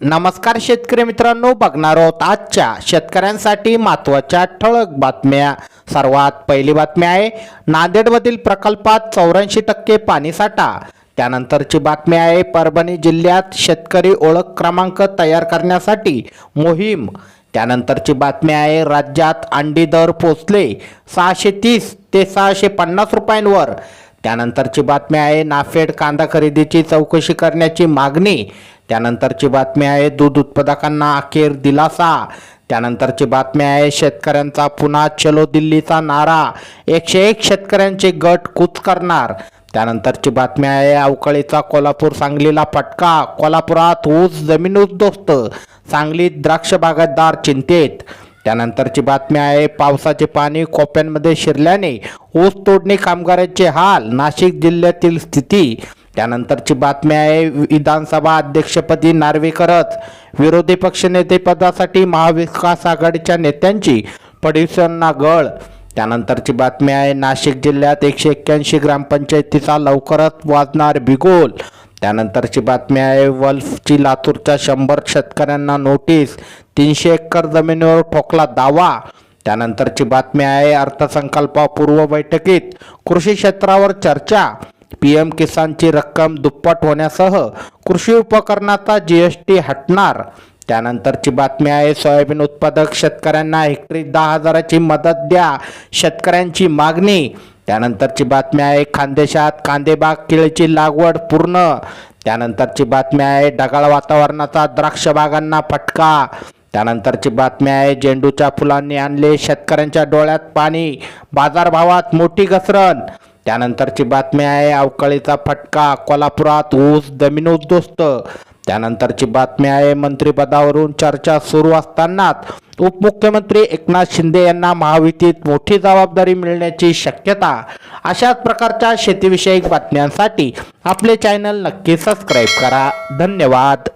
नमस्कार शेतकरी मित्रांनो बघणार आहोत आजच्या शेतकऱ्यांसाठी महत्त्वाच्या ठळक बातम्या. सर्वात पहिली बातमी आहे नांदेडमधील प्रकल्पात चौऱ्याऐंशी टक्के पाणीसाठा त्यानंतरची बातमी आहे परभणी जिल्ह्यात शेतकरी ओळख क्रमांक तयार करण्यासाठी मोहीम. त्यानंतरची बातमी आहे राज्यात अंडी दर पोचले सहाशे तीस ते सहाशे पन्नास रुपयांवर. त्यानंतरची बातमी आहे नाफेड कांदा खरेदीची चौकशी करण्याची मागणी. त्यानंतरची बातमी आहे दूध उत्पादकांना अखेर दिलासा. त्यानंतरची बातमी आहे शेतकऱ्यांचा पुन्हा चलो दिल्लीचा नारा. एकशे एक शेतकऱ्यांचे गट कूच करणार. त्यानंतरची बातमी आहे अवकाळीचा कोल्हापूर सांगलीला फटका. कोल्हापुरात ऊस जमीन उद्ध्वस्त. सांगलीत द्राक्ष बागायतदार चिंतेत. त्यानंतरची बातमी आहे पावसाचे पाणी कोप्यांमध्ये शिरल्याने ऊस तोडणी कामगारांचे हाल नाशिक जिल्ह्यातील स्थिती. त्यानंतरची बातमी आहे विधानसभा अध्यक्षपदी नार्वेकरच विरोधी पक्षनेतेपदासाठी महाविकास आघाडीच्या नेत्यांची फडणवीसांना गळ. त्यानंतरची बातमी आहे नाशिक जिल्ह्यात एकशे एक्क्याऐंशी ग्रामपंचायतीचा लवकरच वाजणार बिगोल. त्यानंतरची बातमी आहे वल्फची लातूरच्या शंभर शेतकऱ्यांना नोटीस तीनशे एकर जमिनीवर ठोकला दावा. त्यानंतरची बातमी आहे अर्थसंकल्पापूर्व बैठकीत कृषी क्षेत्रावर चर्चा. पी एम किसानची रक्कम दुप्पट होण्यासह कृषी उपकरणाचा जी एस टी हटणार. त्यानंतरची बातमी आहे सोयाबीन उत्पादक शेतकऱ्यांना हेक्टरी दहा हजाराची मदत द्या शेतकऱ्यांची मागणी. त्यानंतरची बातमी आहे खानदेशात कांदेबाग केळीची लागवड पूर्ण. त्यानंतरची बातमी आहे ढगाळ वातावरणाचा द्राक्ष बागांना फटका. त्यानंतरची बातमी आहे झेंडूच्या फुलांनी आणले शेतकऱ्यांच्या डोळ्यात पाणी बाजारभावात मोठी घसरण. त्यानंतरची बातमी आहे अवकाळीचा फटका कोल्हापुरात ऊस जमीन उद्ध्वस्त त्यानंतरची बातमी आहे मंत्रिपदावरून चर्चा सुरू असतानाच उपमुख्यमंत्री एकनाथ शिंदे यांना महायुतीत मोठी जबाबदारी मिळण्याची शक्यता अशाच प्रकारच्या शेतीविषयक बातम्यांसाठी आपले चॅनल नक्की सबस्क्राईब करा. धन्यवाद.